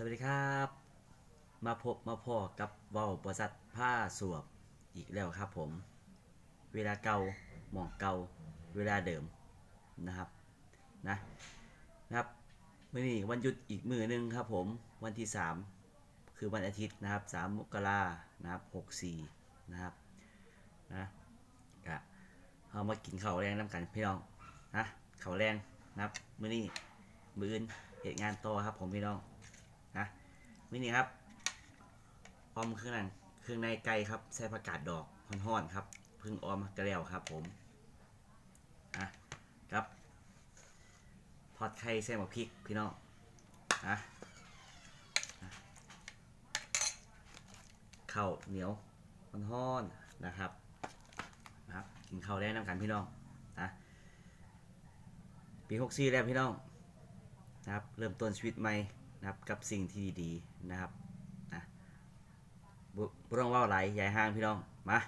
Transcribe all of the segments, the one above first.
สวัสดีครับ มาพบมาพอกับเว้าบริษัทผ้าสวบอีกแล้วครับผม เวลาเก่าหมองเก่าเวลาเดิมนะครับนะนะครับมื่อนี้วันหยุดอีกมือหนึ่งครับผมวันที่ 3 คือวันอาทิตย์นะครับ3มกรานะครับ64นะครับนะก็เอามากินข้าวแรงน้ำกันพี่น้องนะข้าวแรงนะครับมื้อนี้มืออื่นเหตุงานต่อครับผมพี่น้อง มินี่ครับออมเครื่องในเครื่องในไก่ครับใส่ผักกาดดอกห่อนๆครับพึ่งออมกระแล้วครับ ผมนะครับทอดไข่ใส่หมกพริกพี่น้องนะนะข้าวเหนียวห่อนๆนะครับนะครับกินข้าวได้น้ำกันพี่น้องนะปีหกสี่แล้วพี่น้องนะครับ เริ่มต้นชีวิตใหม่ นะครับกับสิ่งที่ดีๆนะครับนะบุร้องว่าอะไรยายห้างพี่น้องมา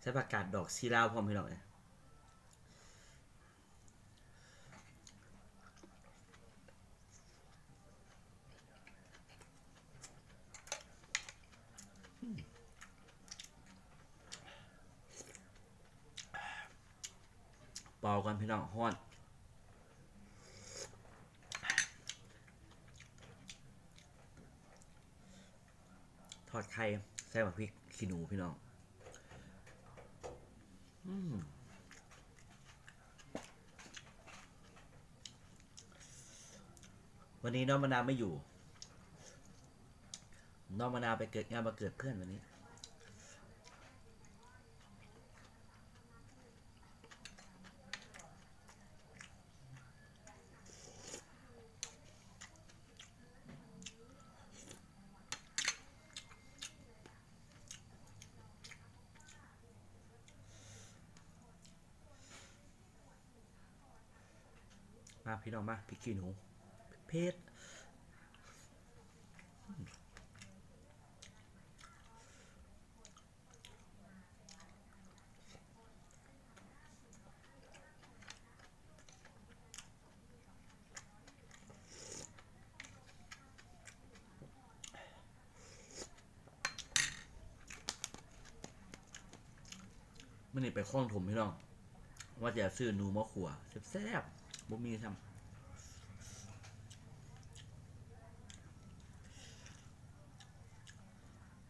ใช้ประกาศดอกซีลาวพร้อมพี่น้องเลย ป่ากันพี่น้องห้อนทอดไข่ใส่หมกพริกขี้หนูพี่น้องอืมวันนี้น้องมะนาวไม่อยู่ น้องมะนาวไปเกิดงานมาเกิดเพื่อนวันนี้ มาพี่น้องมาพริกขี้หนูเพชรมันนี่ไปคล้องถมพี่น้อง ว่าจะซื้อนูมาขัวแซ่บๆ บ่มีทำ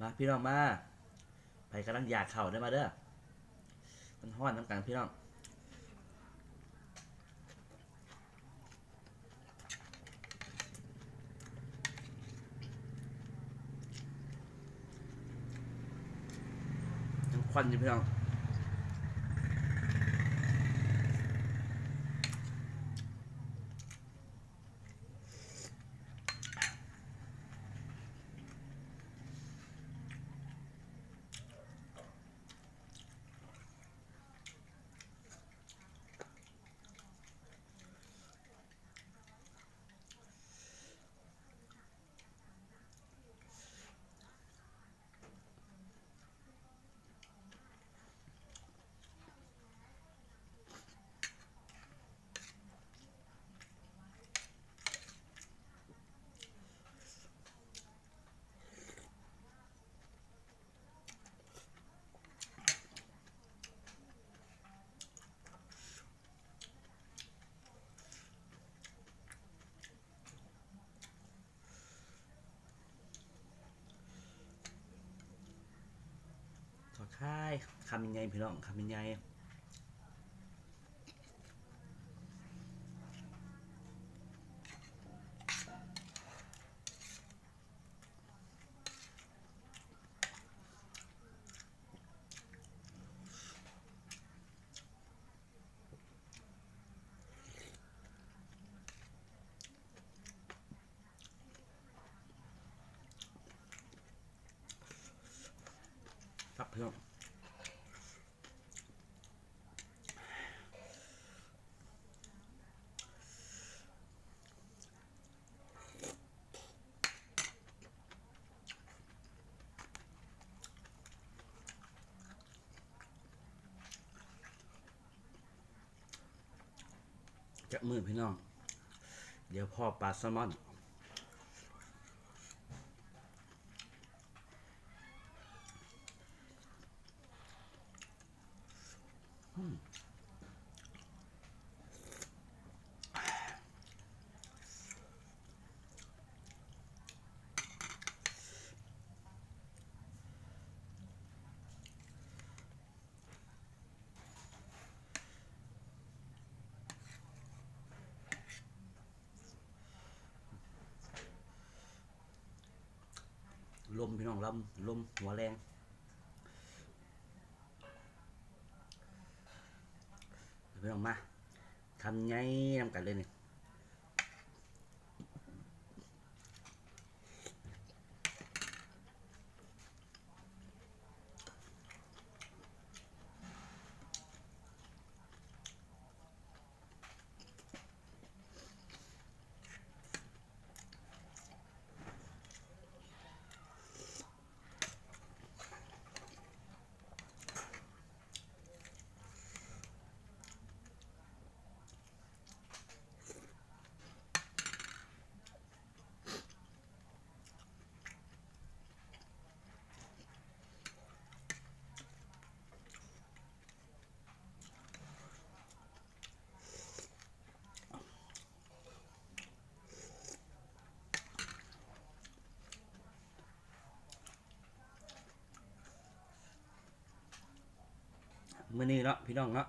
มาพี่น้องมา ไปกำลังอยากเข่าได้มาเด้อมันห้อนน้ำกันพี่น้องทั้งควันอยู่พี่น้อง ค่ายคำยังไงพี่น้องคำยังไง พักเพื่อนจะมือพี่น้อง เดี๋ยวพ่อปลาแซลมอน ลมพี่น้องลำลมหัวแรง พี่น้องมาทำไงนำกันเลยนี่ มื้อนี้เนาะพี่น้องเนาะ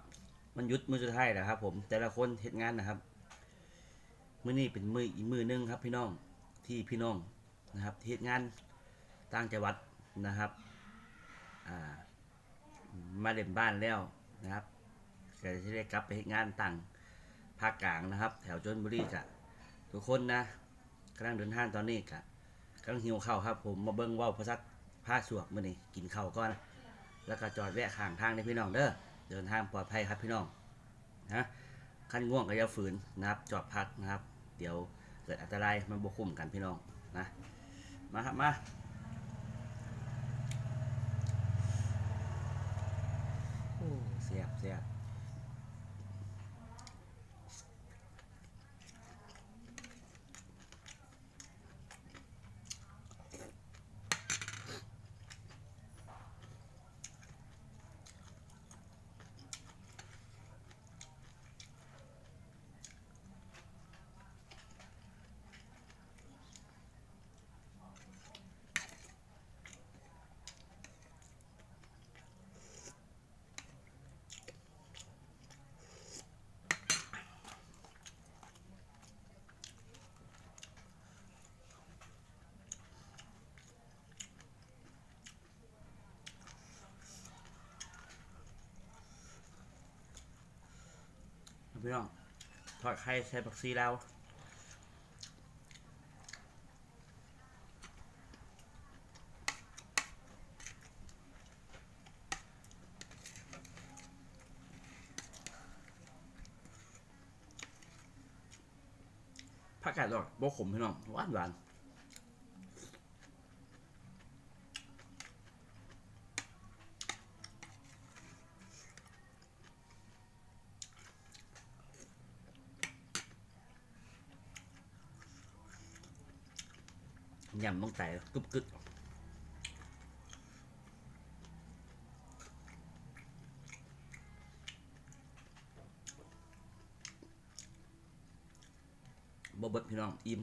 มันยุดมือสุดท้ายแล้วครับ ผมแต่ละคนเฮ็ดงานนะครับมื้อนี้เป็นมืออีกมือหนึงครับ พี่น้องที่พี่น้องนะครับเฮ็ดงานต่างจังหวัดนะครับอ่ามาเล่นบ้านแล้วนะครับก็จะได้กลับไปเฮ็ดงานต่างภาคกลางนะครับ แถวชลบุรีกะทุกคนนะกำลังเดินทางตอนนี้กะกำลังหิวข้าวครับ ผมมาเบิ่งว่าวพระซักผ้าสวกมื้อนี้กินข้าวก่อน แล้วก็จอดแวะข้างทางในพี่น้องเด้อเดินทางปลอดภัยครับพี่น้องนะขั้นง่วงก็อย่าฝืนนะครับ จอดพักนะครับ เดี๋ยวเกิดอันตรายมันบวคุ้มกันพี่น้องนะมาครับมาเสียบเสียบ พี่น้องทอดไข่ใส่ผักซีแล้วผักกาดดอกบกขมพี่น้องหวานหวาน ยำต้องแต่กึบกึบบ่เบิดพี่น้องอิ่ม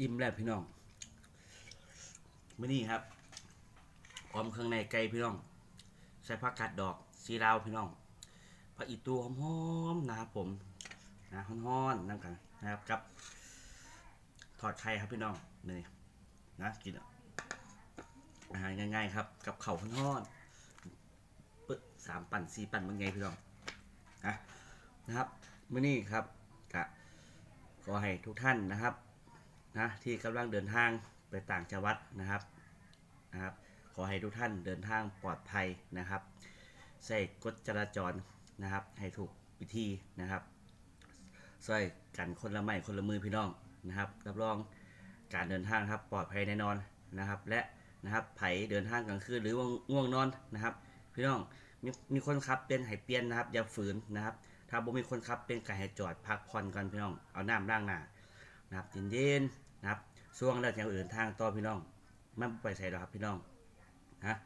อิ่มแล้วพี่น้องมื้อนี้ครับออมเครื่องในไก่พี่น้อง ใส่ผักกาดดอกสีลาวพี่น้องผักอีตูหอมๆนะครับผมนะฮ้อนๆนั่นกันนะครับกับทอดไข่ครับพี่น้องนี่นะกินอาหารง่ายๆครับ กับเข้าฮ้อนๆปึ๊ดสามปั่นสี่ปั่นเป็นไงพี่น้องนะนะครับมื้อนี้ครับกะขอให้ทุกท่านนะครับ นะที่กำลังเดินทางไปต่างจังหวัดนะครับนะครับ ขอให้ทุกท่านเดินทางปลอดภัยนะครับใส่กฎจราจรนะครับ ให้ถูกวิธีนะครับใส่กันคนละไม้คนละมือพี่น้องนะครับรับรองการเดินทางครับปลอดภัยแน่นอนนะครับ และนะครับไผเดินทางกลางคืนหรือว่าง่วงนอนนะครับ พี่น้องมีมีคนขับเป็นให้เปลี่ยนนะครับ อย่าฝืนนะครับ ถ้าบ่มีคนขับเป็นไก่ให้จอดพักผ่อนก่อนพี่น้องเอาน้ำล้างหน้านะครับเย็นๆ นะครับช่วงแล้วจะอื่นทางต่อพี่น้องมันบ่ไปใส่หรอกครับพี่น้องนะ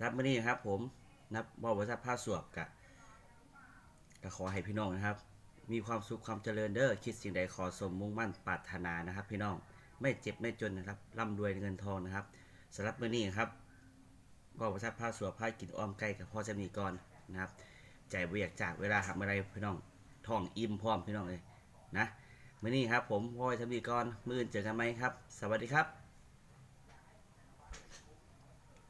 ครับมื่อนี้ครับผมนับว่าบริษัทผ้าสวบกะก็ขอให้พี่น้องนะครับ มีความสุขความเจริญเด้อคิดสิ่งใดขอสมมุ่งมั่นปรารถนานะครับ พี่น้องไม่เจ็บไม่จนนะครับร่ำรวยเงินทองนะครับสำหรับมื่อนี้ครับว่าบริษัทผ้าสวบผ้ากินอ้อมไก่กับพ่อจะมีก่อนนะครับใจบ่อยากจากเวลาทำอะไรพี่น้องท้องอิ่มพร้อมพี่น้องเลยนะ มื่อนี้ครับผมพ่อจะมีก่อนมื่ออื่นเจอกันไหมครับ สวัสดีครับ